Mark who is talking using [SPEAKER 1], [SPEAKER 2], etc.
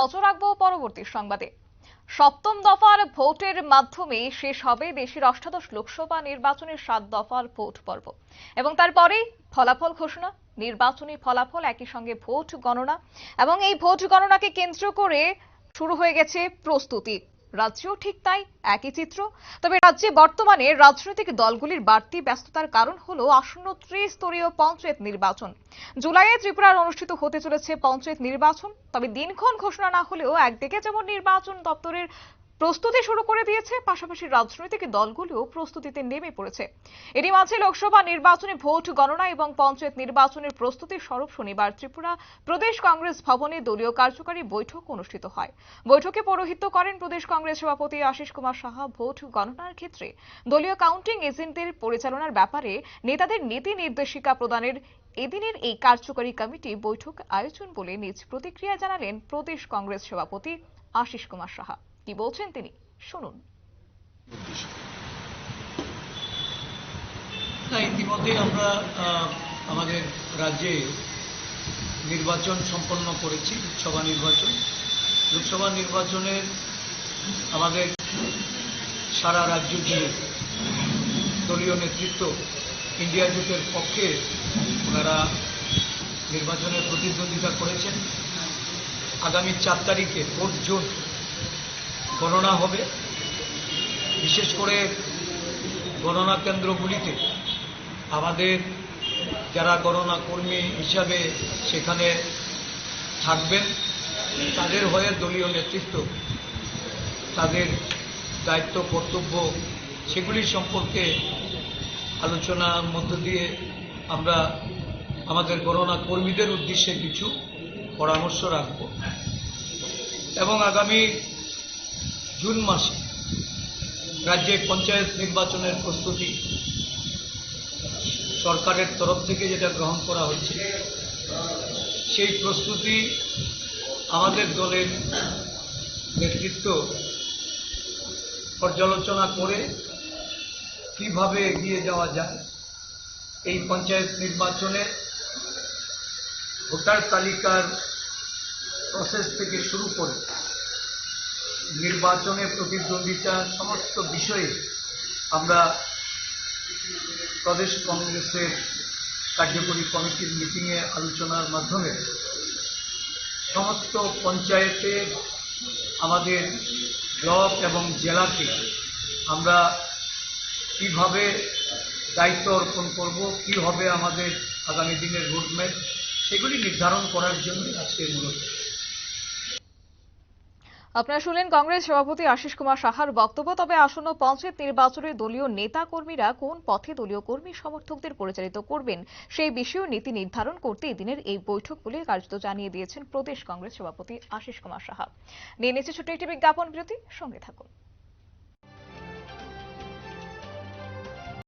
[SPEAKER 1] নজর রাখব পরবর্তী সংবাদে। সপ্তম দফার ভোটের মাধ্যমে শেষ হবে দেশের অষ্টাদশ লোকসভা নির্বাচনের সাত দফার ভোট পর্ব। এবং তারপরে ফলাফল ঘোষণা, নির্বাচনী ফলাফল, একই সঙ্গে ভোট গণনা। এবং এই ভোট গণনাকে কেন্দ্র করে শুরু হয়ে গেছে প্রস্তুতি। রাজ্যেও ঠিক তাই, একই চিত্র। তবে রাজ্যে বর্তমানে রাজনৈতিক দলগুলির বাড়তি ব্যস্ততার কারণ হল আসন্ন ত্রিস্তরীয় পঞ্চায়েত নির্বাচন। জুলাইয়ে ত্রিপুরার অনুষ্ঠিত হতে চলেছে পঞ্চায়েত নির্বাচন। তবে দিনক্ষণ ঘোষণা না হলেও একদিকে যেমন নির্বাচন দপ্তরের প্রস্তুতি শুরু করে দিয়েছে, পাশাপাশি রাজনৈতিক দলগুলিও প্রস্তুতিতে নেমে পড়েছে। এরই মাঝে লোকসভা নির্বাচনে ভোট গণনা এবং পঞ্চায়েত নির্বাচনের প্রস্তুতি স্বরূপ শনিবার ত্রিপুরা প্রদেশ কংগ্রেস ভবনে দলীয় কার্যকারী বৈঠক অনুষ্ঠিত হয়। বৈঠকে পৌরোহিত্য করেন প্রদেশ কংগ্রেস সভাপতি আশিস কুমার সাহা। ভোট গণনার ক্ষেত্রে দলীয় কাউন্টিং এজেন্টদের পরিচালনার ব্যাপারে নেতাদের নীতি নির্দেশিকা প্রদানের এদিনের এই কার্যকরী কমিটি বৈঠক আয়োজন বলে নিজ প্রতিক্রিয়া জানালেন প্রদেশ কংগ্রেস সভাপতি আশিস কুমার সাহা। কি বলছেন তিনি? শুনুন।
[SPEAKER 2] না ইতিমধ্যে আমরা আমাদের রাজ্যে নির্বাচন সম্পন্ন করেছি, লোকসভা নির্বাচন। লোকসভা নির্বাচনের আমাদের সারা রাজ্য জুড়ে দলীয় নেতৃত্ব ইন্ডিয়া জোটের পক্ষে ওনারা নির্বাচনে প্রতিদ্বন্দ্বিতা করেছেন। আগামী চার তারিখে ভোট জোন গণনা হবে। বিশেষ করে গণনা কেন্দ্রগুলিতে আমাদের যারা গণনা কর্মী হিসাবে সেখানে থাকবেন, তাদের হয়ে দলীয় নেতৃত্ব, তাদের দায়িত্ব, কর্তব্য সেগুলি সম্পর্কে আলোচনার মধ্য দিয়ে আমরা আমাদের গণনা কর্মীদের উদ্দেশ্যে কিছু পরামর্শ রাখব। এবং আগামী জুন মাসে রাজ্যে পঞ্চায়েত নির্বাচনের প্রস্তুতি সরকারের তরফ থেকে যেটা গ্রহণ করা হচ্ছে, সেই প্রস্তুতি আমাদের দলের নেতৃত্ব পর্যালোচনা করে কীভাবে এগিয়ে যাওয়া যায় এই পঞ্চায়েত নির্বাচনে ভোটার তালিকার প্রসেস থেকে শুরু করে নির্বাচনে প্রতিদ্বন্দ্বিতা সমস্ত বিষয়ে আমরা প্রদেশ কংগ্রেসের কার্যকরী কমিটির মিটিংয়ে আলোচনার মাধ্যমে সমস্ত পঞ্চায়েতে আমাদের ব্লক এবং জেলাকে আমরা কীভাবে দায়িত্ব অর্পণ করব, কি হবে আমাদের আগামী দিনের রোডম্যাপ সেগুলি নির্ধারণ করার জন্য আজকে মূলত।
[SPEAKER 1] আপনারা শুনলেন কংগ্রেস সভাপতি আশিস কুমার সাহার বক্তব্য। তবে আসন্ন পঞ্চায়েত নির্বাচনে দলীয় নেতা কর্মীরা কোন পথে দলীয় কর্মী সমর্থকদের পরিচালিত করবেন, সেই বিষয়েও নীতি নির্ধারণ করতে এদিনের এই বৈঠক বলে কার্যত জানিয়ে দিয়েছেন প্রদেশ কংগ্রেস সভাপতি আশিস কুমার সাহা। নিয়ে নিচ্ছে ছোট একটি বিজ্ঞাপন বিরতি, সঙ্গে থাকুন।